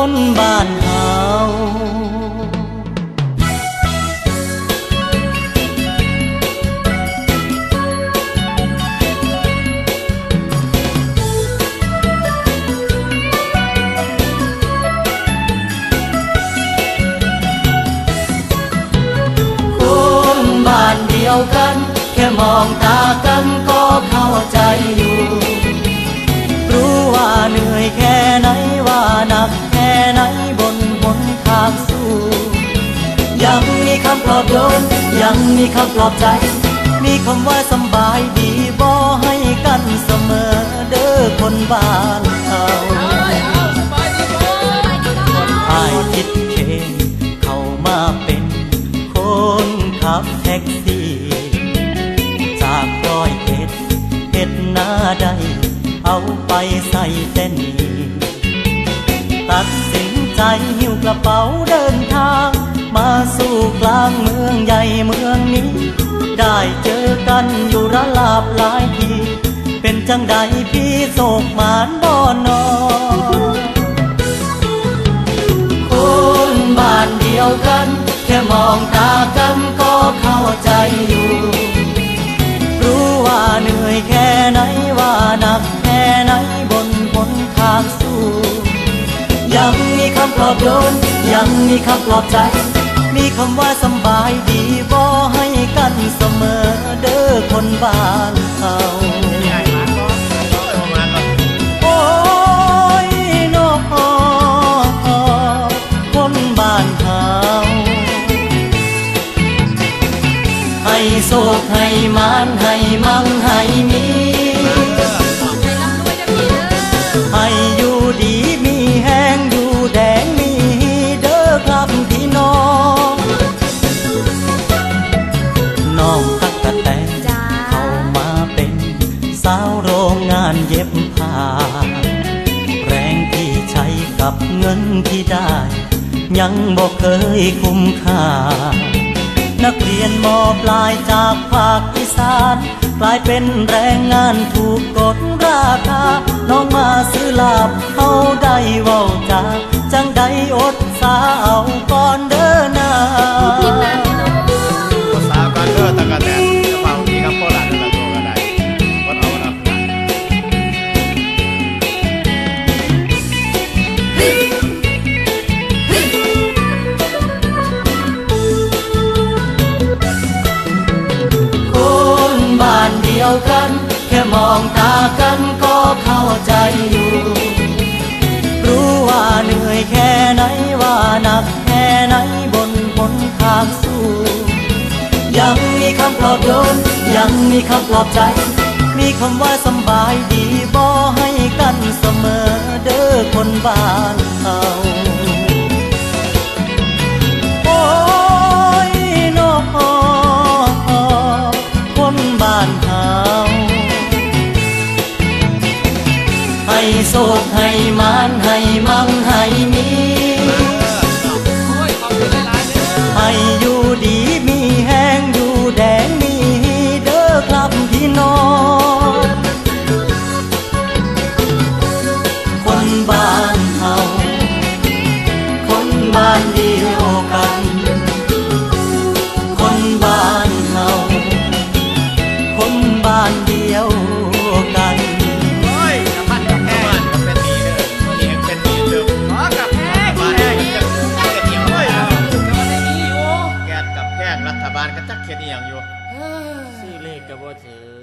คนบ้านเฮาคนบ้านเดียวกัน แค่มองตากัน ไหนบนหนทางสู้ ยังมีคำปลอบโยน ยังมีคำปลอบใจ มีคำว่าสบายดีบ่ให้กันเสมอเด้อคนบ้านเขาอายคิดเคเข้ามาเป็นคนขับแท็กซี่ จากร้อยเอ็ดเอ็ดหน้าใดเอาไปใส่เส้นนี้ ตัดสินใจหิ้วกระเป๋าเดินทาง มาสู่กลางเมืองใหญ่เมืองนี้ ได้เจอกันอยู่ระลาบหลายทีเป็นจังใดพี่โศกหมานบ่นอคนบ้านเดียวกัน แค่มองตากันก็เข้าใจอยู่ รู้ว่าเหนื่อยแค่ไหนว่าหนักแค่ไหนบนหนทางสู้ ยังมีคำปลอบโยน ยังมีคำปลอบใจ มีคำว่าสบายดีบ่ให้กันเสมอเด้อคนบ้านเขาโอ้ยน้อคนบ้านเขาให้โศกให้มานให้มั่งให้มีาวโรงงานเย็บผ้า แรงที่ใช้กับเงินที่ได้ ยังบอกเคยคุ้มค่า นักเรียนมอปลายจากภาคอีสานกลายเป็นแรงงานถูกกดราคา น้องมาซื้อลาบเขาได้เว้าจาจังใดอดสาเอาก่อนเด้ มองตากันก็เข้าใจอยู่ รู้ว่าเหนื่อยแค่ไหนว่าหนักแค่ไหนบนหนทางสู้ ยังมีคำปลอบโยนยังมีคำปลอบใจ มีคำว่าสบายดีบ่ให้กันเสมอเด้อคนบ้านเขาโอ้น้อคนบ้านเฮา โศกให้มานให้มั่งให้มี รัฐบาลก็จักเขียนเอียงอยู่ ซื้อเลขกับบ่ถือ